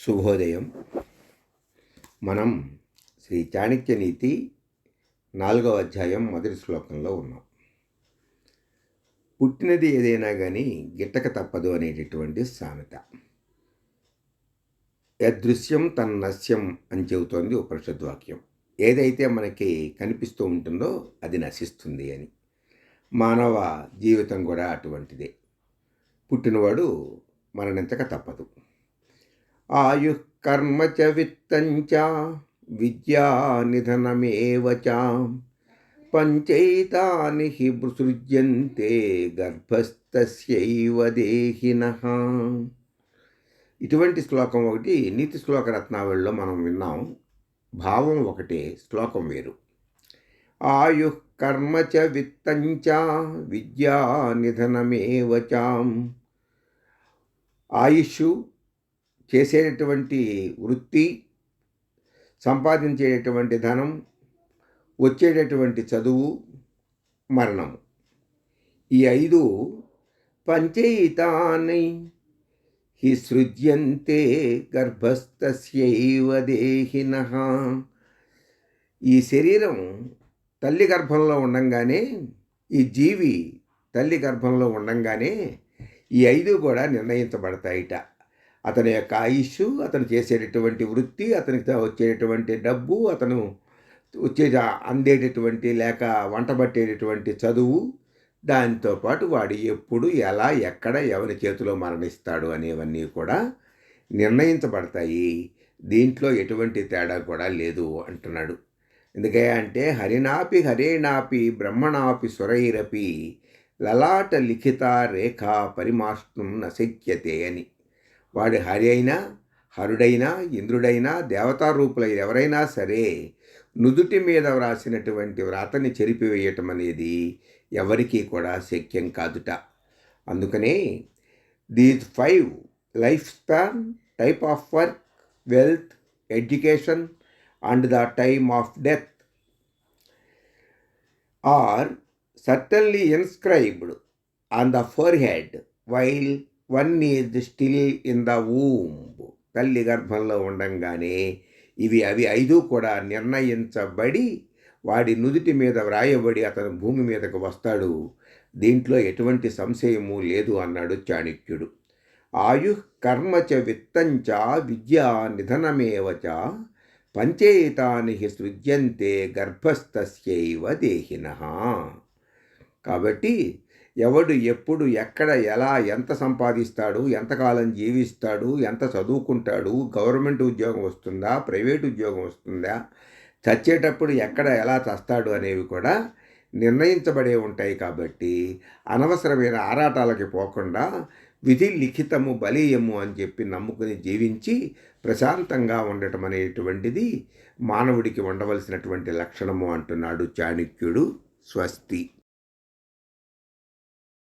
శుభోదయం. మనం శ్రీ చాణక్య నీతి నాలుగవ అధ్యాయం మొదటి శ్లోకంలో ఉన్నాం. పుట్టినది ఏదైనా కానీ గిట్టక తప్పదు అనేటటువంటి సామెత. యదృశ్యం నశ్యం అని చెబుతోంది ఉపనిషద్ వాక్యం. ఏదైతే మనకి కనిపిస్తూ ఉంటుందో అది నశిస్తుంది అని. మానవ జీవితం కూడా అటువంటిదే. పుట్టినవాడు మరణించక తప్పదు. ఆయు కర్మ చ విత్తంచ విద్యా నిధనమేవ చ పంచైతాని హి సృజ్యంతే గర్భస్థస్యైవ దేహిన. ఇటువంటి శ్లోకం ఒకటి నీతి శ్లోక రత్నావళిలో మనం విన్నాం. భావం ఒకటే శ్లోకం వేరు. ఆయు కర్మ చ విత్తంచ విద్యా నిధనమేవ చ ఆయుష్ చేసేటటువంటి వృత్తి సంపాదించేటటువంటి ధనం వచ్చేటటువంటి చదువు మరణము. ఈ ఐదు పంచయితాన్ని హి సృజ్యంతే గర్భస్థస్యైవ దేహిన. ఈ శరీరం తల్లి గర్భంలో ఉండంగానే ఈ జీవి తల్లి గర్భంలో ఉండంగానే ఈ ఐదు కూడా నిర్ణయించబడతాయిట. అతని యొక్క ఆయుష్ అతను చేసేటటువంటి వృత్తి అతనికి వచ్చేటటువంటి డబ్బు అతను వచ్చే అందేటటువంటి లేక వంట పట్టేటటువంటి చదువు దాంతోపాటు వాడు ఎప్పుడు ఎలా ఎక్కడ ఎవరి చేతిలో మరణిస్తాడు అనేవన్నీ కూడా నిర్ణయించబడతాయి. దీంట్లో ఎటువంటి తేడా కూడా లేదు అంటున్నాడు. ఎందుకే అంటే హరినాపి హరేనాపి బ్రహ్మణాపి సురైరపి లలాట లిఖిత రేఖ పరిమాష్టం నశక్యతే అని. వాడి హరి అయినా హరుడైనా ఇంద్రుడైనా దేవతారూపుల ఎవరైనా సరే నుదుటి మీద వ్రాసినటువంటి వ్రాతని చెరిపివేయటం అనేది ఎవరికీ కూడా శక్యం కాదుట. అందుకనే these five life span type of work wealth education and the time of death are certainly inscribed on the forehead while one is still in the womb. తల్లి గర్భంలో ఉండంగానే ఇవి అవి ఐదు కూడా నిర్ణయించబడి వాడి నుదుటి మీద వ్రాయబడి అతను భూమి మీదకు వస్తాడు. దీంట్లో ఎటువంటి సంశయము లేదు అన్నాడు చాణక్యుడు. ఆయు కర్మచ విత్తంచ విద్యా నిధనమేవచ పంచేతాని సృజ్యంతే గర్భస్థస్యైవ దేహిన. కాబట్టి ఎవడు ఎప్పుడు ఎక్కడ ఎలా ఎంత సంపాదిస్తాడు ఎంతకాలం జీవిస్తాడు ఎంత చదువుకుంటాడు గవర్నమెంట్ ఉద్యోగం వస్తుందా ప్రైవేట్ ఉద్యోగం వస్తుందా చచ్చేటప్పుడు ఎక్కడ ఎలా చస్తాడు అనేవి కూడా నిర్ణయించబడే ఉంటాయి కాబట్టి అనవసరమైన ఆరాటాలకి పోకుండా విధి లిఖితము బలీయము అని చెప్పి నమ్ముకుని జీవించి ప్రశాంతంగా ఉండటం అనేటువంటిది మానవుడికి ఉండవలసినటువంటి లక్షణము అంటున్నాడు చాణక్యుడు స్వస్తి.